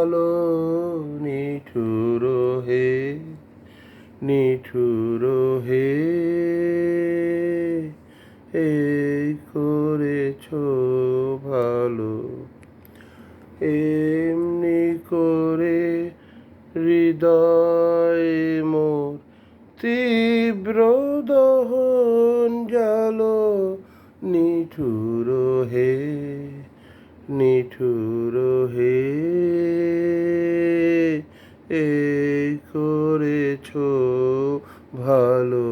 ভালো নিঠুর হে নিঠুর হে এই করেছ ভালো, এমনি করে হৃদয় মোর তীব্র দহন জালো নিঠুর হে নিঠুর হে এই করেছ ভালো।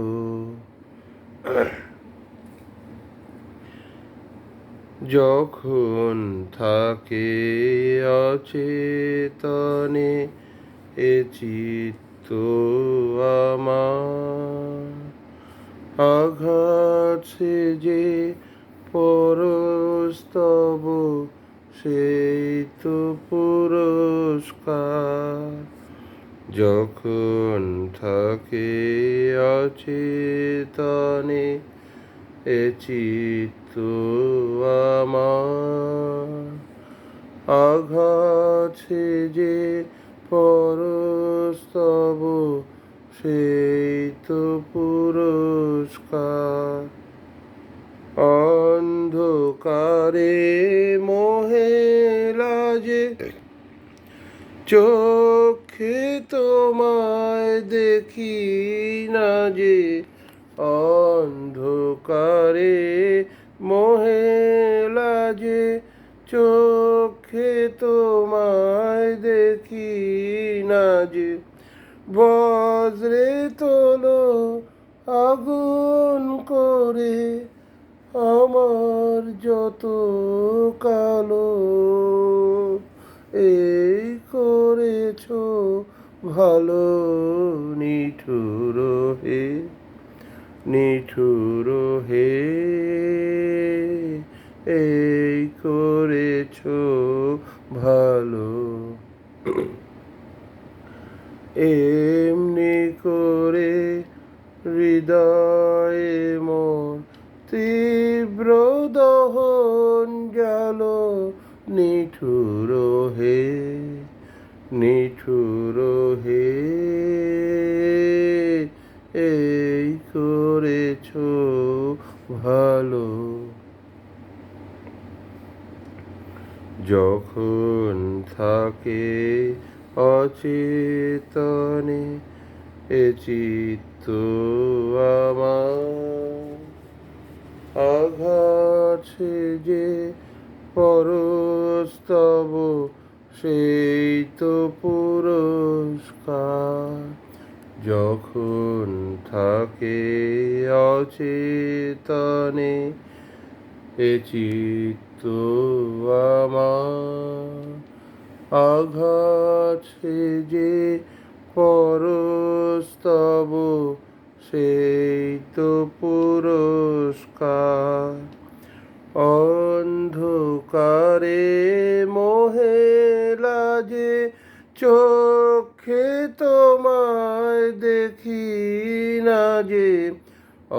যখন থাকে অচেতনে এ চিত্ত আমার, আঘাত যে পরস্তব সেই তো পুরস্কার। যখন থাকে অচেতনে এ আমার আঘাত সে যে পরস্তব, সেই তো পুরস্কার। অন্ধকারে মোহেলা যে চোখে তোমায় দেখি না যে অন্ধকারে মহেলা যে চোখে তোমায় দেখি না যে বজ্রে তোলো আগুন করে আমার যত কালো এই করেছ ভালো নিঠুর হে নিঠুর হে, এই করেছ ভালো। এমনি করে হৃদয়ে মোর তীব্র দহন জালো নিঠুর হে নিঠুর হে এই করেছ ভালো। যখন থাকে অচেতনে এ চিত্ত আমার আঘাত যে পরস্তব সেই তো পুরস্কার যখন থাকে অচেতনে এ চিত্ত আমার যে পরস্তব সেই তো পুরস্কার তোমায় দেখি না যে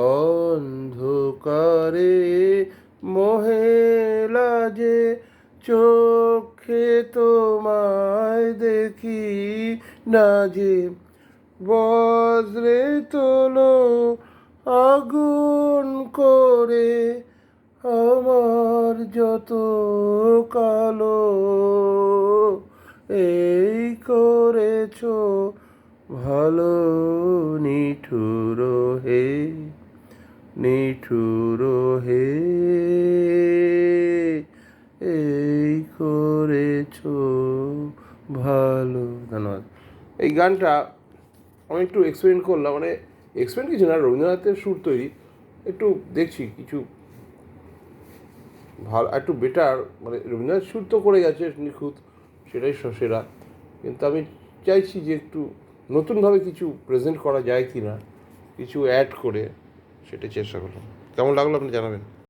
অন্ধকারে মোহেলা যে চোখে তোমায় দেখি না যে বজ্রে তোলো আগুন করে আমার যত কালো এই করেছ? ভালো নিঠুর হে নিঠুর হে, এই করেছ। ভালো, ধন্যবাদ। এই গানটা আমি একটু এক্সপ্লেন করলাম মানে এক্সপ্লেন কিছু না, রবীন্দ্রনাথের সুর তৈরি। একটু দেখছি, কিছু ভালো, একটু বেটার মানে রবীন্দ্রনাথ সুর তো করে গেছে নিখুঁত, সেটাই সেরা। কিন্তু আমি চাইছি যে একটু নতুনভাবে কিছু প্রেজেন্ট করা যায় কি না কিছু অ্যাড করে সেটা চেষ্টা করলাম। কেমন লাগল আপনি জানাবেন?